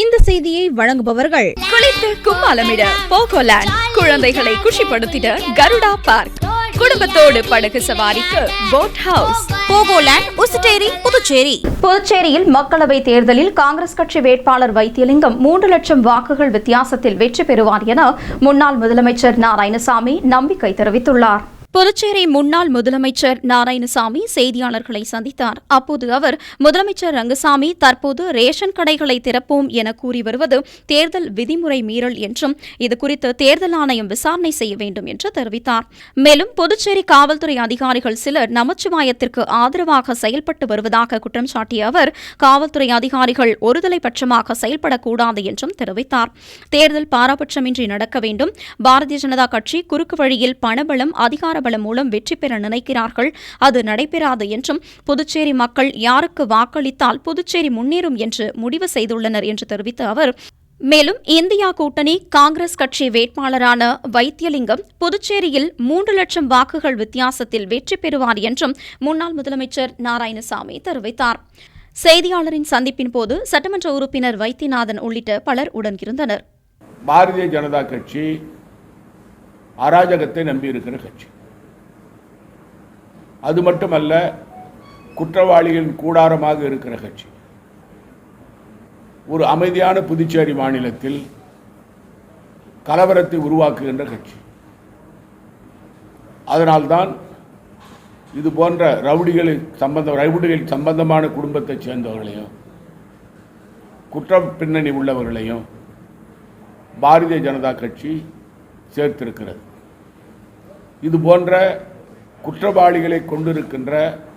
இந்த செய்தியை வழங்குபவர்கள் குளித்து கும்மாலமிட போகோலேண்ட் குழந்தைகளை குஷிப்படுத்திட கருடா பார்க். குடும்பத்தோடு படகு சவாரிக்கு boat house Pogoland Ousteri Puducherry. புதுச்சேரியில் மக்களவை தேர்தலில் காங்கிரஸ் கட்சி வேட்பாளர் வைத்தியலிங்கம் மூன்று லட்சம் வாக்குகள் வித்தியாசத்தில் வெற்றி பெறுவார் என முன்னாள் முதலமைச்சர் நாராயணசாமி நம்பிக்கை தெரிவித்துள்ளார். புதுச்சேரி முன்னாள் முதலமைச்சர் நாராயணசாமி செய்தியாளர்களை சந்தித்தார். அப்போது அவர் முதலமைச்சர் ரங்கசாமி தற்போது ரேஷன் கடைகளை திறப்போம் என கூறி வருவது தேர்தல் விதிமுறை மீறல் என்றும் இதுகுறித்து தேர்தல் ஆணையம் விசாரணை செய்ய வேண்டும் என்று தெரிவித்தார். மேலும் புதுச்சேரி காவல்துறை அதிகாரிகள் சிலர் நமச்சிவாயத்திற்கு ஆதரவாக செயல்பட்டு வருவதாக குற்றம் சாட்டிய அவர் காவல்துறை அதிகாரிகள் ஒருதலைபட்சமாக செயல்படக்கூடாது என்றும் தெரிவித்தார். தேர்தல் பாரபட்சமின்றி நடக்க வேண்டும். பாரதிய ஜனதா கட்சி குறுக்கு வழியில் பணபலம் அதிகார பலம் மூலம் வெற்றி பெற நினைக்கிறார்கள். அது நடைபெறாது என்றும் புதுச்சேரி மக்கள் யாருக்கு வாக்களித்தால் புதுச்சேரி முன்னேறும் என்று முடிவு செய்துள்ளனர் என்று தெரிவித்த அவர் மேலும் இந்தியா கூட்டணி காங்கிரஸ் கட்சி வேட்பாளரான வைத்தியலிங்கம் புதுச்சேரியில் மூன்று லட்சம் வாக்குகள் வித்தியாசத்தில் வெற்றி பெறுவார் என்றும் முன்னாள் முதலமைச்சர் நாராயணசாமி தெரிவித்தார். செய்தியாளரின் சந்திப்பின் போது சட்டமன்ற உறுப்பினர் வைத்தியநாதன் உள்ளிட்ட பலர் உடனிருந்தனர் பாரதிய ஜனதா கட்சி அராஜகத்தை நம்பியிருக்கிற கட்சி. அது மட்டுமல்ல குற்றவாளிகளின் கூடாரமாக இருக்கிற கட்சி. ஒரு அமைதியான புதுச்சேரி மாநிலத்தில் கலவரத்தை உருவாக்குகின்ற கட்சி. அதனால்தான் இது போன்ற ரவுடிகளை சம்பந்த ரவுடிகள் சம்பந்தமான குடும்பத்தைச் சேர்ந்தவர்களையும் குற்ற பின்னணி உள்ளவர்களையும் பாரதிய ஜனதா கட்சி சேர்த்திருக்கிறது. இது போன்ற குற்றவாளிகளை கொண்டிருக்கின்ற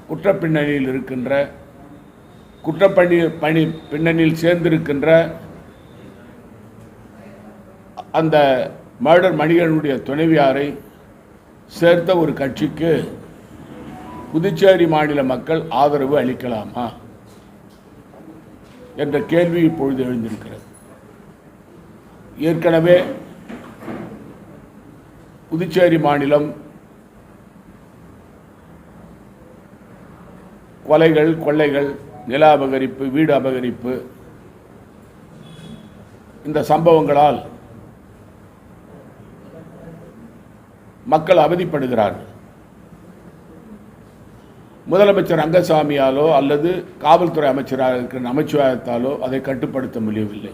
குற்ற பின்னணியில் இருக்கின்ற குற்றப்பணி பணி பின்னணியில் சேர்ந்திருக்கின்ற அந்த மர்டர் மணிகனுடைய துணைவியாரை சேர்த்த ஒரு கட்சிக்கு புதுச்சேரி மாநில மக்கள் ஆதரவு அளிக்கலாமா என்ற கேள்வி இப்பொழுது எழுந்திருக்கிறது. ஏற்கனவே புதுச்சேரி மாநிலம் கொலைகள் கொள்ளைகள் நில அபகரிப்பு வீடு அபகரிப்பு. இந்த சம்பவங்களால் மக்கள் அவதிப்படுகிறார்கள். முதலமைச்சர் ரங்கசாமியாலோ அல்லது காவல்துறை அமைச்சராக இருக்கிற நமச்சிவாயத்தாலோ அதை கட்டுப்படுத்த முடியவில்லை.